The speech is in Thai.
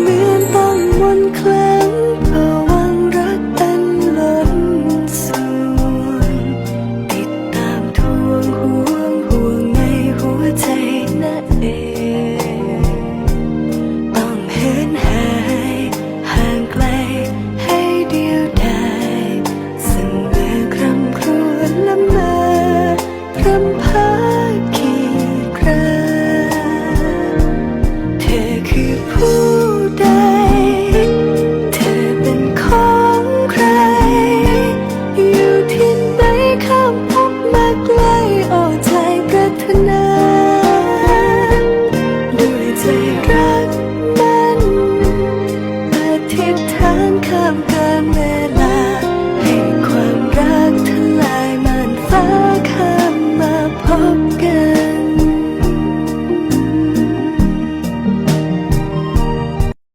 เหมือนต้องมนแคลงเะวังรักอันล้นส่วนติดตามทวงห่วงห่วงในหัวใจนะเองต้องเหินหายห่างไกลให้เดียวดายเสมอคร่ำครวญละเมอรำ come, come, come.